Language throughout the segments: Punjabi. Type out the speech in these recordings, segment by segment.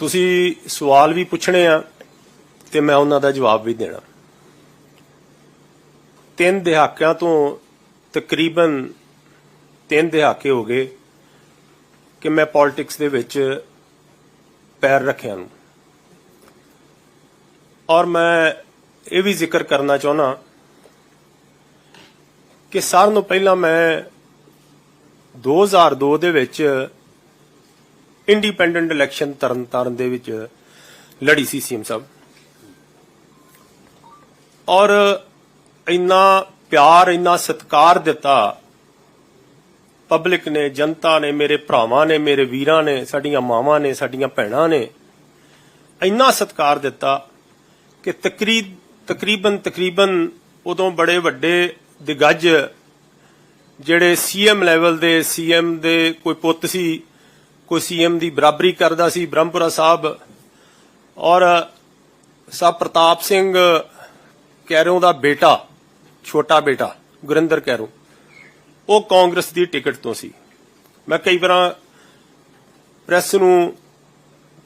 ਤੁਸੀਂ ਸਵਾਲ ਵੀ ਪੁੱਛਣੇ ਆ ਤੇ ਮੈਂ ਉਹਨਾਂ ਦਾ ਜਵਾਬ ਵੀ ਦੇਣਾ। ਤਿੰਨ ਦਹਾਕਿਆਂ ਤੋਂ ਤਕਰੀਬਨ ਤਿੰਨ ਦਹਾਕੇ ਹੋ ਗਏ ਕਿ ਮੈਂ ਪੋਲਿਟਿਕਸ ਦੇ ਵਿੱਚ ਪੈਰ ਰੱਖਿਆ ਨੂੰ। ਔਰ ਮੈਂ ਇਹ ਵੀ ਜ਼ਿਕਰ ਕਰਨਾ ਚਾਹੁੰਦਾ ਕਿ ਸਾਰਿਆਂ ਨੂੰ ਪਹਿਲਾਂ ਮੈਂ 2002 ਦੇ ਵਿੱਚ ਇੰਡੀਪੈਂਡੈਂਟ ਇਲੈਕਸ਼ਨ ਤਰਨਤਾਰਨ ਦੇ ਵਿੱਚ ਲੜੀ ਸੀ ਸੀਐਮ ਸਾਹਿਬ। ਔਰ ਇੰਨਾ ਪਿਆਰ, ਇੰਨਾ ਸਤਿਕਾਰ ਦਿੱਤਾ ਪਬਲਿਕ ਨੇ, ਜਨਤਾ ਨੇ, ਮੇਰੇ ਭਰਾਵਾਂ ਨੇ, ਮੇਰੇ ਵੀਰਾਂ ਨੇ, ਸਾਡੀਆਂ ਮਾਵਾਂ ਨੇ, ਸਾਡੀਆਂ ਭੈਣਾਂ ਨੇ, ਇੰਨਾ ਸਤਿਕਾਰ ਦਿੱਤਾ ਕਿ ਤਕਰੀਬ, ਤਕਰੀਬਨ ਤਕਰੀਬਨ ਉਦੋਂ ਬੜੇ ਵੱਡੇ ਦਿਗੱਜ ਜਿਹੜੇ ਸੀਐਮ ਲੈਵਲ ਦੇ ਸੀਐਮ ਦੇ ਕੋਈ ਪੁੱਤ ਸੀ ਕੋਈ ਸੀਐਮ ਦੀ ਬਰਾਬਰੀ ਕਰਦਾ ਸੀ, ਬ੍ਰਹਮਪੁਰਾ ਸਾਹਿਬ। ਔਰ ਸਾਹਿਬ ਪ੍ਰਤਾਪ ਸਿੰਘ ਕੈਰੋਂ ਦਾ ਬੇਟਾ, ਛੋਟਾ ਬੇਟਾ, ਗੁਰਿੰਦਰ ਕੈਰੋਂ, ਉਹ ਕਾਂਗਰਸ ਦੀ ਟਿਕਟ ਤੋਂ ਸੀ। ਮੈਂ ਕਈ ਵਾਰਾਂ ਪ੍ਰੈਸ ਨੂੰ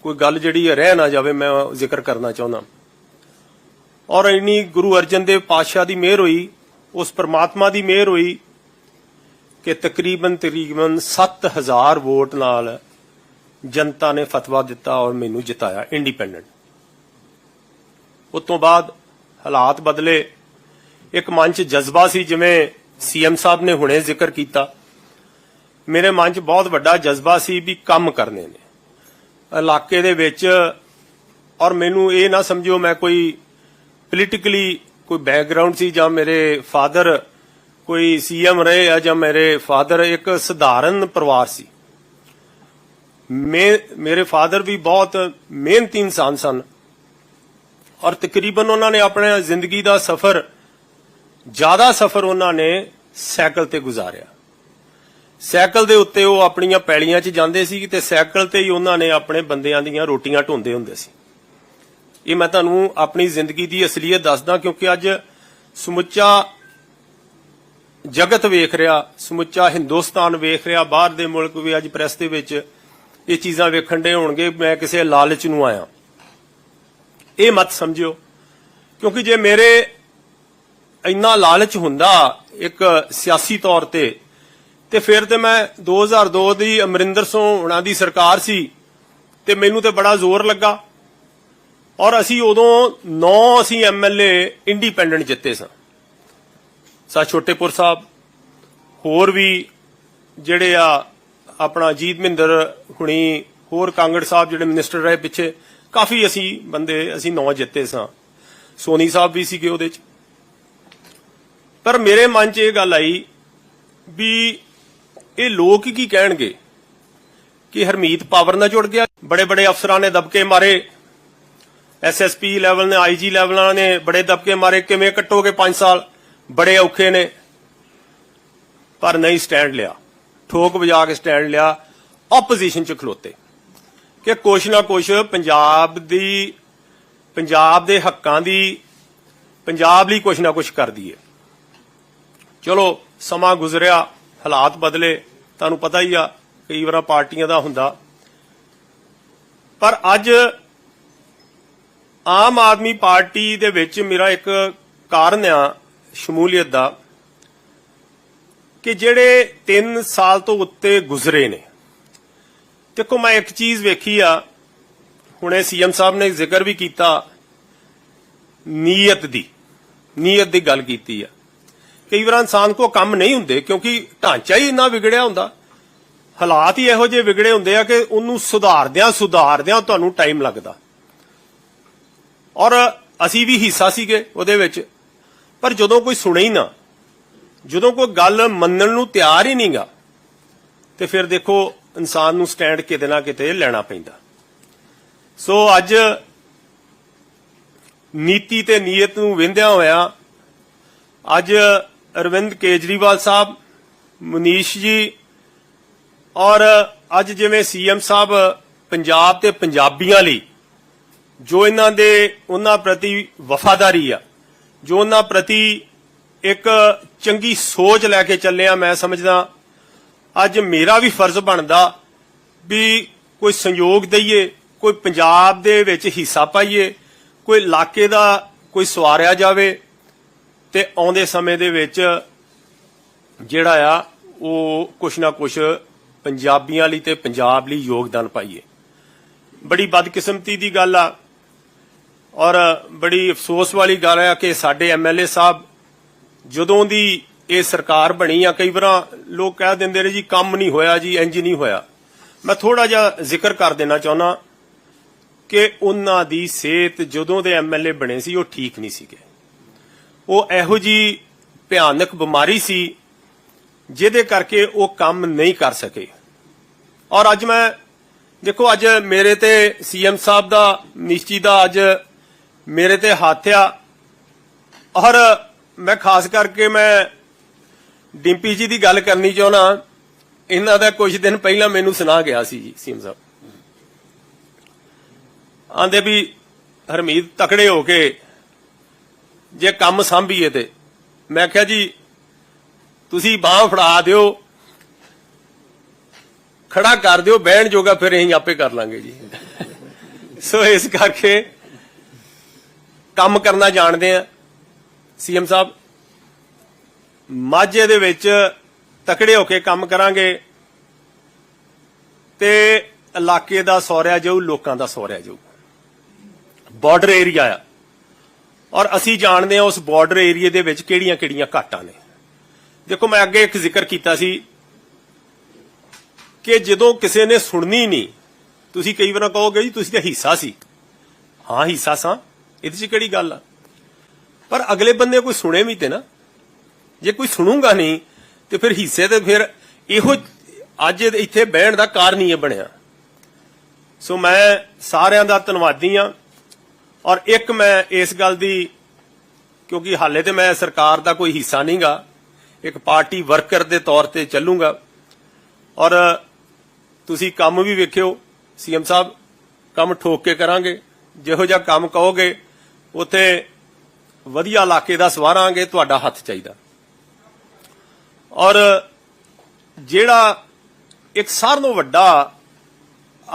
ਕੋਈ ਗੱਲ ਜਿਹੜੀ ਰਹਿ ਨਾ ਜਾਵੇ, ਮੈਂ ਜ਼ਿਕਰ ਕਰਨਾ ਚਾਹੁੰਦਾ। ਔਰ ਇੰਨੀ ਗੁਰੂ ਅਰਜਨ ਦੇਵ ਪਾਤਸ਼ਾਹ ਦੀ ਮਿਹਰ ਹੋਈ, ਉਸ ਪ੍ਰਮਾਤਮਾ ਦੀ ਮਿਹਰ ਹੋਈ ਕਿ ਤਕਰੀਬਨ ਤਕਰੀਬਨ 7000 ਵੋਟ ਨਾਲ ਜਨਤਾ ਨੇ ਫਤਵਾ ਦਿੱਤਾ ਔਰ ਮੈਨੂੰ ਜਿਤਾਇਆ ਇੰਡੀਪੈਂਡੈਂਟ ਉਸ ਤੋਂ ਬਾਅਦ ਹਾਲਾਤ ਬਦਲੇ। ਇੱਕ ਮਨ 'ਚ ਜਜ਼ਬਾ ਸੀ ਜਿਵੇਂ ਸੀਐਮ ਸਾਹਿਬ ਨੇ ਹੁਣੇ ਜ਼ਿਕਰ ਕੀਤਾ। ਮੇਰੇ ਮਨ 'ਚ ਬਹੁਤ ਵੱਡਾ ਜਜ਼ਬਾ ਸੀ ਵੀ ਕੰਮ ਕਰਨੇ ਨੇ। ਇਲਾਕੇ ਦੇ ਵਿੱਚ ਔਰ ਮੈਨੂੰ ਇਹ ਨਾ ਸਮਝਿਓ ਮੈਂ ਕੋਈ ਪੋਲੀਟੀਕਲੀ ਕੋਈ ਬੈਕਗ੍ਰਾਉਂਡ ਸੀ ਜਾਂ ਮੇਰੇ ਫਾਦਰ ਕੋਈ ਸੀਐਮ ਰਹੇ ਆ ਜਾਂ ਮੇਰੇ ਫਾਦਰ ਇੱਕ ਸਧਾਰਨ ਪਰਿਵਾਰ ਸੀ। ਮੇਰੇ ਫਾਦਰ ਵੀ ਬਹੁਤ ਮਿਹਨਤੀ ਇਨਸਾਨ ਸਨ। ਔਰ ਤਕਰੀਬਨ ਉਹਨਾਂ ਨੇ ਆਪਣੇ ਜ਼ਿੰਦਗੀ ਦਾ ਸਫ਼ਰ, ਜ਼ਿਆਦਾ ਸਫ਼ਰ ਉਹਨਾਂ ਨੇ ਸਾਈਕਲ ਤੇ ਗੁਜ਼ਾਰਿਆ। ਸਾਈਕਲ ਦੇ ਉੱਤੇ ਉਹ ਆਪਣੀਆਂ ਪੈਲੀਆਂ 'ਚ ਜਾਂਦੇ ਸੀ ਤੇ ਸਾਈਕਲ ਤੇ ਹੀ ਉਹਨਾਂ ਨੇ ਆਪਣੇ ਬੰਦਿਆਂ ਦੀਆਂ ਰੋਟੀਆਂ ਢੋਂਦੇ ਹੁੰਦੇ ਸੀ। ਇਹ ਮੈਂ ਤੁਹਾਨੂੰ ਆਪਣੀ ਜ਼ਿੰਦਗੀ ਦੀ ਅਸਲੀਅਤ ਦੱਸਦਾ ਕਿਉਂਕਿ ਅੱਜ ਸਮੁੱਚਾ ਜਗਤ ਵੇਖ ਰਿਹਾ, ਸਮੁੱਚਾ ਹਿੰਦੁਸਤਾਨ ਵੇਖ ਰਿਹਾ, ਬਾਹਰ ਦੇ ਮੁਲਕ ਵੀ ਅੱਜ ਪ੍ਰੈਸ ਦੇ ਵਿੱਚ ਇਹ ਚੀਜ਼ਾਂ ਵੇਖਣ ਦੇ ਹੋਣਗੇ, ਮੈਂ ਕਿਸੇ ਲਾਲਚ ਨੂੰ ਆਇਆ। ਇਹ ਮਤ ਸਮਝਿਓ, ਕਿਉਂਕਿ ਜੇ ਮੇਰੇ ਇੰਨਾ ਲਾਲਚ ਹੁੰਦਾ ਇੱਕ ਸਿਆਸੀ ਤੌਰ ਤੇ ਤੇ ਫਿਰ ਤੇ ਮੈਂ 2002 ਦੀ ਅਮਰਿੰਦਰ ਸਿੰਘ ਹੁਣਾਂ ਦੀ ਸਰਕਾਰ ਸੀ, ਤੇ ਮੈਨੂੰ ਤੇ ਬੜਾ ਜ਼ੋਰ ਲੱਗਾ। ਔਰ ਅਸੀਂ ਉਦੋਂ 9 ਅਸੀਂ ਐਮਐਲਏ ਇੰਡੀਪੈਂਡੈਂਟ ਜਿੱਤੇ ਸਾਂ। ਸਾ ਛੋਟੇਪੁਰ ਸਾਹਿਬ, ਹੋਰ ਵੀ ਜਿਹੜੇ ਆ ਆਪਣਾ ਅਜੀਤ ਮਹਿੰਦਰ ਹੁਣੀ ਹੋਰ ਕਾਂਗੜ ਸਾਹਿਬ ਜਿਹੜੇ ਮਿਨਿਸਟਰ ਰਹੇ ਪਿੱਛੇ, ਕਾਫੀ ਅਸੀਂ ਬੰਦੇ, ਅਸੀਂ ਨੌ ਜਿੱਤੇ ਸਾਂ। ਸੋਨੀ ਸਾਹਿਬ ਵੀ ਸੀਗੇ ਉਹਦੇ ਚ। ਪਰ ਮੇਰੇ ਮਨ 'ਚ ਇਹ ਗੱਲ ਆਈ ਵੀ ਇਹ ਲੋਕ ਕੀ ਕਹਿਣਗੇ ਕਿ ਹਰਮੀਤ ਪਾਵਰ ਨਾਲ ਜੁੜ ਗਿਆ? ਬੜੇ ਬੜੇ ਅਫਸਰਾਂ ਨੇ ਦਬਕੇ ਮਾਰੇ। ਐਸਐਸਪੀ ਲੈਵਲ ਨੇ ਆਈਜੀ ਲੈਵਲਾਂ ਨੇ ਬੜੇ ਦਬਕੇ ਮਾਰੇ। ਕਿਵੇਂ ਕੱਟੋਗੇ 5 ਸਾਲ? ਬੜੇ ਔਖੇ ਨੇ। ਪਰ ਨਹੀਂ ਸਟੈਂਡ ਲਿਆ। ਠੋਕ ਵਜਾ ਕੇ ਸਟੈਂਡ ਲਿਆ ਆਪੋਜੀਸ਼ਨ ਚ ਖਲੋਤੇ। ਕਿ ਕੁਛ ਨਾ ਕੁਛ ਪੰਜਾਬ ਦੀ, ਪੰਜਾਬ ਦੇ ਹੱਕਾਂ ਦੀ, ਪੰਜਾਬ ਲਈ ਕੁਛ ਨਾ ਕੁਛ ਕਰਦੀ ਏ। ਚਲੋ, ਸਮਾਂ ਗੁਜ਼ਰਿਆ, ਹਾਲਾਤ ਬਦਲੇ, ਤੁਹਾਨੂੰ ਪਤਾ ਹੀ ਆ, ਕਈ ਵਾਰ ਪਾਰਟੀਆਂ ਦਾ ਹੁੰਦਾ। ਪਰ ਅੱਜ ਆਮ ਆਦਮੀ ਪਾਰਟੀ ਦੇ ਵਿੱਚ ਮੇਰਾ ਇੱਕ ਕਾਰਨ ਆ, ਸ਼ਮੂਲੀਅਤ ਦਾ। ਕਿ ਜਿਹੜੇ 3 ਸਾਲ ਤੋਂ ਉੱਤੇ ਗੁਜ਼ਰੇ ਨੇ। ਦੇਖੋ, ਮੈਂ ਇੱਕ ਚੀਜ਼ ਵੇਖੀ ਆ। ਹੁਣੇ ਸੀਐਮ ਸਾਹਿਬ ਨੇ ਜ਼ਿਕਰ ਵੀ ਕੀਤਾ ਨੀਅਤ ਦੀ ਨੀਅਤ ਦੀ ਗੱਲ ਕੀਤੀ ਆ। ਕਈ ਵਾਰ ਇਨਸਾਨ ਕੋ ਕੰਮ ਨਹੀਂ ਹੁੰਦੇ ਕਿਉਂਕਿ ਢਾਂਚਾ ਹੀ ਇੰਨਾ ਵਿਗੜਿਆ ਹੁੰਦਾ। ਹਾਲਾਤ ਹੀ ਇਹੋ ਜਿਹੇ ਵਿਗੜੇ ਹੁੰਦੇ ਆ ਕਿ ਉਹਨੂੰ ਸੁਧਾਰਦਿਆਂ ਸੁਧਾਰਦਿਆਂ ਤੁਹਾਨੂੰ ਟਾਈਮ ਲੱਗਦਾ। ਔਰ ਅਸੀਂ ਵੀ ਹਿੱਸਾ ਸੀਗੇ ਉਹਦੇ ਵਿੱਚ, ਪਰ ਜਦੋਂ ਕੋਈ ਸੁਣੇ ਹੀ ਨਾ ਜਦੋਂ ਕੋਈ ਗੱਲ ਮੰਨਣ ਨੂੰ ਤਿਆਰ ਹੀ ਨਹੀਂਗਾ, ਤੇ ਫਿਰ ਦੇਖੋ ਇਨਸਾਨ ਨੂੰ ਸਟੈਂਡ ਕਿਤੇ ਨਾ ਕਿਤੇ ਲੈਣਾ ਪੈਂਦਾ। ਸੋ ਅੱਜ ਨੀਤੀ ਤੇ ਨੀਅਤ ਨੂੰ ਵਿੰਦਿਆ ਹੋਇਆ, ਅੱਜ ਅਰਵਿੰਦ ਕੇਜਰੀਵਾਲ ਸਾਹਿਬ, ਮਨੀਸ਼ ਜੀ ਔਰ ਅੱਜ ਜਿਵੇਂ ਸੀਐਮ ਸਾਹਿਬ ਪੰਜਾਬ ਤੇ ਪੰਜਾਬੀਆਂ ਲਈ, ਜੋ ਇਹਨਾਂ ਦੇ ਉਹਨਾਂ ਪ੍ਰਤੀ ਵਫਾਦਾਰੀ ਆ, ਜੋ ਉਹਨਾਂ ਪ੍ਰਤੀ ਇੱਕ ਚੰਗੀ ਸੋਚ ਲੈ ਕੇ ਚੱਲਿਆ ਮੈਂ ਸਮਝਦਾ। ਅੱਜ ਮੇਰਾ ਵੀ ਫਰਜ਼ ਬਣਦਾ ਵੀ ਕੋਈ ਸੰਯੋਗ ਦਈਏ, ਕੋਈ ਪੰਜਾਬ ਦੇ ਵਿੱਚ ਹਿੱਸਾ ਪਾਈਏ, ਕੋਈ ਇਲਾਕੇ ਦਾ ਕੋਈ ਸਵਾਰਿਆ ਜਾਵੇ ਤੇ ਆਉਂਦੇ ਸਮੇਂ ਦੇ ਵਿੱਚ ਜਿਹੜਾ ਆ, ਉਹ ਕੁਛ ਨਾ ਕੁਛ ਪੰਜਾਬੀਆਂ ਲਈ ਤੇ ਪੰਜਾਬ ਲਈ ਯੋਗਦਾਨ ਪਾਈਏ। ਬੜੀ ਬਦਕਿਸਮਤੀ ਦੀ ਗੱਲ ਆ ਔਰ ਬੜੀ ਅਫਸੋਸ ਵਾਲੀ ਗੱਲ ਆ ਕਿ ਸਾਡੇ ਐਮਐਲਏ ਸਾਹਿਬ ਜਦੋਂ ਦੀ ਇਹ ਸਰਕਾਰ ਬਣੀ ਆ, ਕਈ ਵਾਰਾਂ ਲੋਕ ਕਹਿ ਦਿੰਦੇ ਨੇ ਜੀ, ਕੰਮ ਨਹੀਂ ਹੋਇਆ ਜੀ ਇੰਜ ਨਹੀਂ ਹੋਇਆ। ਮੈਂ ਥੋੜਾ ਜਿਹਾ ਜ਼ਿਕਰ ਕਰ ਦੇਣਾ ਚਾਹੁੰਦਾ ਕਿ ਉਹਨਾਂ ਦੀ ਸਿਹਤ ਜਦੋਂ ਦੇ ਐਮਐਲਏ ਬਣੇ ਸੀ, ਉਹ ਠੀਕ ਨਹੀਂ ਸੀਗੇ। ਉਹ ਇਹੋ ਜੀ ਭਿਆਨਕ ਬਿਮਾਰੀ ਸੀ, ਜਿਹਦੇ ਕਰਕੇ ਉਹ ਕੰਮ ਨਹੀਂ ਕਰ ਸਕੇ। ਔਰ ਅੱਜ ਮੈਂ, ਦੇਖੋ, ਅੱਜ ਮੇਰੇ ਤੇ ਸੀਐਮ ਸਾਹਿਬ ਦਾ ਨਿਸ਼ਚੀ ਦਾ ਅੱਜ ਮੇਰੇ ਤੇ ਹੱਥ ਆ। ਔਰ ਮੈਂ ਖਾਸ ਕਰਕੇ ਮੈਂ ਡਿੰਪੀ ਜੀ ਦੀ ਗੱਲ ਕਰਨੀ ਚਾਹੁੰਦਾ, ਇਹਨਾਂ ਦਾ ਕੁਝ ਦਿਨ ਪਹਿਲਾਂ ਮੈਨੂੰ ਸੁਣਾ ਗਿਆ ਸੀ ਜੀ ਸੀਮ ਸਾਹਿਬ। ਆਂਦੇ ਵੀ, ਹਰਮੀਤ ਤਕੜੇ ਹੋ ਕੇ ਜੇ ਕੰਮ ਸੰਭੀਏ ਤੇ। ਮੈਂ ਕਿਹਾ ਜੀ, ਤੁਸੀਂ ਬਾਹ ਫੜਾ ਦਿਓ, ਖੜਾ ਕਰ ਦਿਓ, ਬਹਿਣ ਜੋਗਾ ਫਿਰ ਅਸੀਂ ਆਪੇ ਕਰ ਲਾਂਗੇ ਜੀ। ਸੋ ਇਸ ਕਰਕੇ ਕੰਮ ਕਰਨਾ ਜਾਣਦੇ ਆ। ਸੀਐਮ ਸਾਹਿਬ, ਮਾਝੇ ਦੇ ਵਿੱਚ ਤਕੜੇ ਹੋ ਕੇ ਕੰਮ ਕਰਾਂਗੇ ਤੇ ਇਲਾਕੇ ਦਾ ਸੌਰਿਆ ਜਾਊ, ਲੋਕਾਂ ਦਾ ਸੌਰਿਆ ਜਾਊ। ਬਾਰਡਰ ਏਰੀਆ ਆ। ਔਰ ਅਸੀਂ ਜਾਣਦੇ ਹਾਂ ਉਸ ਬਾਰਡਰ ਏਰੀਏ ਦੇ ਵਿੱਚ ਕਿਹੜੀਆਂ-ਕਿਹੜੀਆਂ ਘਾਟਾਂ ਨੇ। ਦੇਖੋ, ਮੈਂ ਅੱਗੇ ਇੱਕ ਜ਼ਿਕਰ ਕੀਤਾ ਸੀ ਕਿ ਜਦੋਂ ਕਿਸੇ ਨੇ ਸੁਣਨੀ ਨਹੀਂ, ਤੁਸੀਂ ਕਈ ਵਾਰ ਕਹੋਗੇ ਜੀ, ਤੁਸੀਂ ਤਾਂ ਹਿੱਸਾ ਸੀ। ਹਾਂ, ਹਿੱਸਾ ਸਾਂ। ਇਹਦੇ 'ਚ ਕਿਹੜੀ ਗੱਲ ਆ? ਪਰ ਅਗਲੇ ਬੰਦੇ ਕੋਈ ਸੁਣੇ ਵੀ ਤੇ ਨਾ। ਜੇ ਕੋਈ ਸੁਣੂਗਾ ਨਹੀਂ, ਤੇ ਫਿਰ ਹਿੱਸੇ ਤੇ ਫਿਰ ਇਹੋ ਅੱਜ ਇੱਥੇ ਬਹਿਣ ਦਾ ਕਾਰਨ ਹੀ ਇਹ ਬਣਿਆ। ਸੋ ਮੈਂ ਸਾਰਿਆਂ ਦਾ ਧੰਨਵਾਦੀ ਆ ਔਰ ਇੱਕ ਮੈਂ ਇਸ ਗੱਲ ਦੀ, ਕਿਉਂਕਿ ਹਾਲੇ ਤੇ ਮੈਂ ਸਰਕਾਰ ਦਾ ਕੋਈ ਹਿੱਸਾ ਨਹੀਂਗਾ, ਇੱਕ ਪਾਰਟੀ ਵਰਕਰ ਦੇ ਤੌਰ ਤੇ ਚੱਲੂਗਾ। ਔਰ ਤੁਸੀਂ ਕੰਮ ਵੀ ਵੇਖਿਓ, ਸੀਐਮ ਸਾਹਿਬ, ਕੰਮ ਠੋਕ ਕੇ ਕਰਾਂਗੇ। ਜਿਹੋ ਜਿਹਾ ਕੰਮ ਕਹੋਗੇ, ਉੱਥੇ ਵਧੀਆ ਇਲਾਕੇ ਦਾ ਸਵਾਰਾਂਗੇ, ਤੁਹਾਡਾ ਹੱਥ ਚਾਹੀਦਾ। ਔਰ ਜਿਹੜਾ ਇੱਕ ਸਾਰ ਨੂੰ ਵੱਡਾ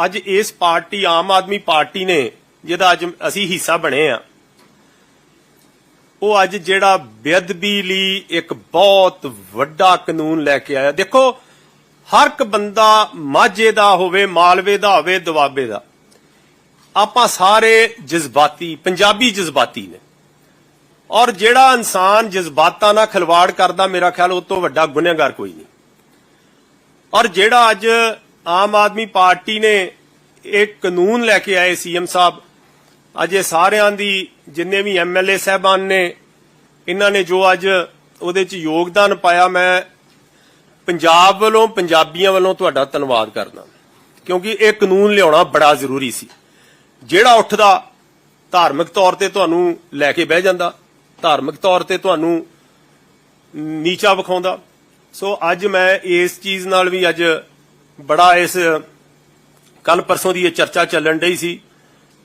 ਅੱਜ ਇਸ ਪਾਰਟੀ, ਆਮ ਆਦਮੀ ਪਾਰਟੀ ਨੇ, ਜਿਹਦਾ ਅੱਜ ਅਸੀਂ ਹਿੱਸਾ ਬਣੇ ਆ, ਉਹ ਅੱਜ ਜਿਹੜਾ ਬੇਅਦਬੀ ਲਈ ਇੱਕ ਬਹੁਤ ਵੱਡਾ ਕਾਨੂੰਨ ਲੈ ਕੇ ਆਇਆ। ਦੇਖੋ, ਹਰ ਇੱਕ ਬੰਦਾ ਮਾਝੇ ਦਾ ਹੋਵੇ, ਮਾਲਵੇ ਦਾ ਹੋਵੇ, ਦੁਆਬੇ ਦਾ, ਆਪਾਂ ਸਾਰੇ ਜਜ਼ਬਾਤੀ, ਪੰਜਾਬੀ ਜਜ਼ਬਾਤੀ ਨੇ। ਔਰ ਜਿਹੜਾ ਇਨਸਾਨ ਜਜ਼ਬਾਤਾਂ ਨਾਲ ਖਿਲਵਾੜ ਕਰਦਾ, ਮੇਰਾ ਖਿਆਲ ਉਹ ਤੋਂ ਵੱਡਾ ਗੁਨਹਗਾਰ ਕੋਈ ਨਹੀਂ। ਔਰ ਜਿਹੜਾ ਅੱਜ ਆਮ ਆਦਮੀ ਪਾਰਟੀ ਨੇ ਇੱਕ ਕਾਨੂੰਨ ਲੈ ਕੇ ਆਏ ਸੀਐਮ ਸਾਹਿਬ, ਅੱਜ ਇਹ ਸਾਰਿਆਂ ਦੀ, ਜਿੰਨੇ ਵੀ ਐਮਐਲਏ ਸਹਿਬਾਨ ਨੇ, ਇਹਨਾਂ ਨੇ ਜੋ ਅੱਜ ਉਹਦੇ ਚ ਯੋਗਦਾਨ ਪਾਇਆ, ਮੈਂ ਪੰਜਾਬ ਵੱਲੋਂ, ਪੰਜਾਬੀਆਂ ਵੱਲੋਂ ਤੁਹਾਡਾ ਧੰਨਵਾਦ ਕਰਦਾ। ਕਿਉਂਕਿ ਇਹ ਕਾਨੂੰਨ ਲਿਆਉਣਾ ਬੜਾ ਜ਼ਰੂਰੀ ਸੀ। ਜਿਹੜਾ ਉੱਠਦਾ, ਧਾਰਮਿਕ ਤੌਰ ਤੇ ਤੁਹਾਨੂੰ ਲੈ ਕੇ ਬਹਿ ਜਾਂਦਾ ਧਾਰਮਿਕ ਤੌਰ ਤੇ ਤੁਹਾਨੂੰ ਨੀਚਾ ਵਿਖਾਉਂਦਾ। ਸੋ ਅੱਜ ਮੈਂ ਇਸ ਚੀਜ਼ ਨਾਲ ਵੀ ਅੱਜ ਬੜਾ ਇਸ ਕੱਲ ਪਰਸੋਂ ਦੀ ਇਹ ਚਰਚਾ ਚੱਲਣ ਡਈ ਸੀ।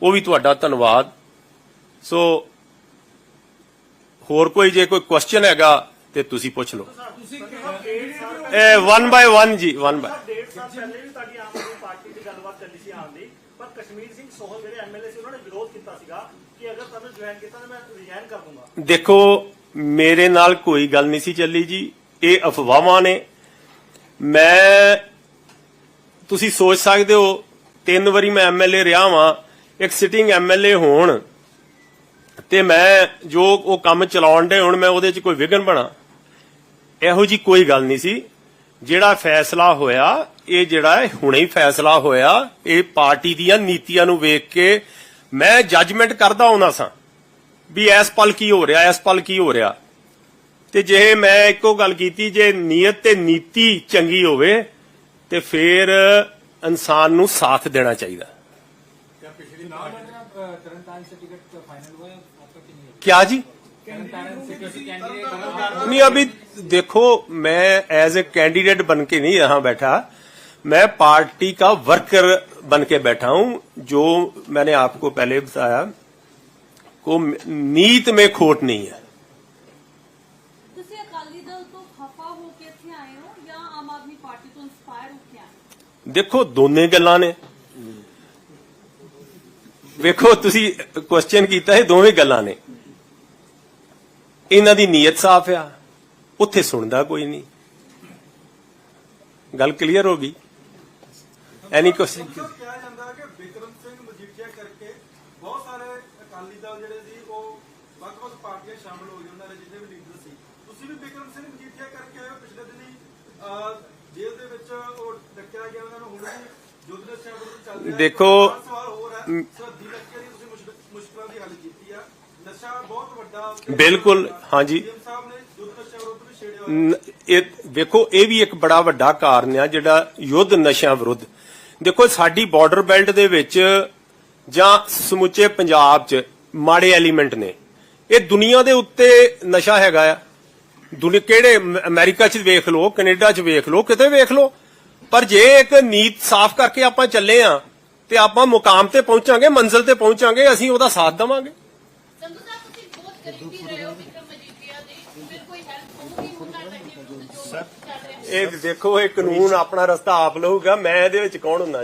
ਉਹ ਵੀ ਤੁਹਾਡਾ ਧੰਨਵਾਦ। ਸੋ ਹੋਰ ਕੋਈ ਜੇ ਕੋਈ ਕੁਐਸਚਨ ਹੈਗਾ ਤੇ ਤੁਸੀਂ ਪੁੱਛ ਲਓ। ਇਹ 1 ਬਾਈ 1 ਜੀ 1 ਬਾਈ ਡੇਢ ਸਾਲ ਪਹਿਲੇ ਵੀ ਤੁਹਾਡੀ ਆਮ ਆਦਮੀ ਪਾਰਟੀ ਦੀ ਗੱਲਬਾਤ ਚੱਲੀ ਸੀ ਆਉਣ ਦੀ ਪਰ ਕਸ਼ਮੀਰ ਸਿੰਘ ਸੋਹਲ ਜਿਹੜੇ ਐਮਐਲਏ ਸੀ, ਉਹਨਾਂ ਨੇ ਵਿਰੋਧ ਕੀਤਾ ਸੀਗਾ ਕਿ ਅਗਰ ਤੁਹਾਨੂੰ ਜੁਆਇਨ ਕੀਤਾ ਤਾਂ ਮੈਂ ਰਿਜ਼ਾਈਨ ਕਰ ਦੂੰਗਾ। ਦੇਖੋ, ਮੇਰੇ ਨਾਲ ਕੋਈ ਗੱਲ ਨਹੀਂ ਸੀ ਚੱਲੀ ਜੀ। ਇਹ ਅਫਵਾਹਾਂ ਨੇ। ਮੈਂ, ਤੁਸੀਂ ਸੋਚ ਸਕਦੇ ਹੋ, ਤਿੰਨ ਵਾਰੀ ਮੈਂ ਐਮਐਲਏ ਰਿਹਾ ਵਾਂ, ਇੱਕ ਸਿਟਿੰਗ ਐਮਐਲਏ ਹੋਣ ਤੇ ਮੈਂ ਜੋ ਉਹ ਕੰਮ ਚਲਾਉਣ ਦੇ ਹੁਣ, ਮੈਂ ਉਹਦੇ 'ਚ ਕੋਈ ਵਿਘਨ ਬਣਾ। ਇਹੋ ਜੀ ਕੋਈ ਗੱਲ ਨਹੀਂ ਸੀ। ਜਿਹੜਾ ਫੈਸਲਾ ਹੋਇਆ ਇਹ ਜਿਹੜਾ ਹੈ ਹੁਣੇ ਹੀ ਫੈਸਲਾ ਹੋਇਆ ਇਹ ਪਾਰਟੀ ਦੀਆਂ ਨੀਤੀਆਂ ਨੂੰ ਵੇਖ ਕੇ ਮੈਂ ਜੱਜਮੈਂਟ ਕਰਦਾ ਹੁੰਦਾ ਸਾਂ ਵੀ ਇਸ ਪਲ ਕੀ ਹੋ ਰਿਹਾ ਇਸ ਪਲ ਕੀ ਹੋ ਰਿਹਾ ਤੇ ਜੇ ਮੈਂ ਇੱਕੋ ਗੱਲ ਕੀਤੀ ਜੇ ਨੀਅਤ ਤੇ ਨੀਤੀ ਚੰਗੀ ਹੋਵੇ ਤੇ ਫਿਰ ਇਨਸਾਨ ਨੂੰ ਸਾਥ ਦੇਣਾ ਚਾਹੀਦਾ तरन तारण से टिकट फाइनल हुआ है आपका कि नहीं ਕਿਆ ਜੀ तरन तारण से किसी कैंडिडेट नहीं अभी देखो मैं एज ए कैंडिडेट बन के नहीं यहां बैठा मैं पार्टी का वर्कर बन के बैठा हूं जो मैंने आपको पहले बताया को नीत में खोट नहीं है ਤੁਸੀਂ ਅਕਾਲੀ ਦਲ ਤੋਂ ਖਫਾ ਹੋ ਕੇ ਇੱਥੇ ਆਏ ਹੋ ਜਾਂ ਆਮ ਆਦਮੀ ਪਾਰਟੀ ਤੋਂ ਇਨਸਪਾਇਰ ਹੋ ਕੇ ਆਏ ਹੋ ਦੇਖੋ ਦੋਨੇ ਗੱਲਾਂ ਨੇ ਵੇਖੋ ਤੁਸੀਂ ਕੁਐਸਚਨ ਕੀਤਾ ਇਹ ਦੋਵੇਂ ਗੱਲਾਂ ਨੇ ਇਹਨਾਂ ਦੀ ਨੀਅਤ ਸਾਫ਼ ਆ ਉੱਥੇ ਸੁਣਦਾ ਕੋਈ ਨਹੀਂ ਗੱਲ ਕਲੀਅਰ ਹੋ ਗਈ ਐਨੀ ਸਰ ਕਿਹਾ ਜਾਂਦਾ ਕਿ ਵਿਕਰਮ ਸਿੰਘ ਮਜੀਠੀਆ ਕਰਕੇ ਬਹੁਤ ਸਾਰੇ ਅਕਾਲੀ ਦਲ ਜਿਹੜੇ ਸੀ ਉਹ ਵੱਖ-ਵੱਖ ਪਾਰਟੀਆਂ ਸ਼ਾਮਲ ਹੋ ਗਏ ਉਹਨਾਂ ਦੇ ਜਿੰਨੇ ਵੀ ਲੀਡਰ ਸੀ। ਤੁਸੀਂ ਵੀ ਵਿਕਰਮ ਸਿੰਘ ਮਜੀਠੀਆ ਕਰਕੇ ਆਏ ਹੋ? ਪਿਛਲੇ ਦਿਨੀ ਜੇਲ੍ਹ ਦੇ ਵਿੱਚ ਉਹ ਡੱਕਿਆ ਗਿਆ ਉਹਨਾਂ ਨੂੰ ਹੁਣ ਵੀ ਯੁੱਧ ਦੇ ਸ਼ਬਦ ਚੱਲ ਰਿਹਾ। ਦੇਖੋ, ਇੱਕ ਸਵਾਲ ਹੋਰ ਹੈ। ਸਰਦੀ ਲੱਗੇ ਦੀ ਤੁਸੀਂ ਮੁਸ਼ਕਿਲ- ਮੁਸ਼ਕਿਲਾਂ ਦੀ ਹੱਲ ਕੀਤੀ ਆ। ਨਸ਼ਾ ਬਹੁਤ ਵੱਡਾ ਬਿਲਕੁਲ, ਹਾਂਜੀ। ਸਾਹਿਬ ਨੇ ਵੀ ਛੇੜਿਆ ਇਹ ਵੇਖੋ ਇਹ ਵੀ ਇੱਕ ਬੜਾ ਵੱਡਾ ਕਾਰਨ ਆ ਜਿਹੜਾ ਯੁੱਧ ਨਸ਼ਿਆਂ ਵਿਰੁੱਧ। ਦੇਖੋ, ਸਾਡੀ ਬਾਰਡਰ ਬੈਲਟ ਦੇ ਵਿੱਚ ਜਾਂ ਸਮੁੱਚੇ ਪੰਜਾਬ 'ਚ ਮਾੜੇ ਐਲੀਮੈਂਟ ਨੇ। ਇਹ ਦੁਨੀਆ ਦੇ ਉੱਤੇ ਨਸ਼ਾ ਹੈਗਾ ਆ। ਦੁਨੀਆ ਕਿਹੜੇ ਅਮ- ਅਮਰੀਕਾ 'ਚ ਵੇਖ ਲਓ, ਕੈਨੇਡਾ 'ਚ ਵੇਖ ਲਓ, ਕਿਤੇ ਵੇਖ ਲਓ। ਪਰ ਜੇ ਇੱਕ ਨੀਤ ਸਾਫ਼ ਕਰਕੇ ਆਪਾਂ ਚੱਲੇ ਆ ਤੇ ਆਪਾਂ ਮੁਕਾਮ ਤੇ ਪਹੁੰਚਾਂਗੇ, ਮੰਜ਼ਿਲ ਤੇ ਪਹੁੰਚਾਂਗੇ, ਅਸੀਂ ਉਹਦਾ ਸਾਥ ਦੇਵਾਂਗੇ। ਸੰਧੂ ਸਾਹਿਬ, ਤੁਸੀਂ ਬਹੁਤ ਕਰੀਬੀ ਰਹੇ ਹੋ ਵਿਕਰਮ ਮਜੀਠੀਆ ਦੇ ਫਿਰ ਕੋਈ ਹੈਲਪ ਹੋਊਗੀ ਉਹਨਾਂ ਦਾ ਜੋ ਚੱਲ ਰਿਹਾ ਇਹ ਦੇਖੋ ਇਹ ਕਾਨੂੰਨ ਆਪਣਾ ਰਸਤਾ ਆਪ ਲਊਗਾ ਮੈਂ ਇਹਦੇ ਵਿੱਚ ਕੌਣ ਹੁੰਦਾ?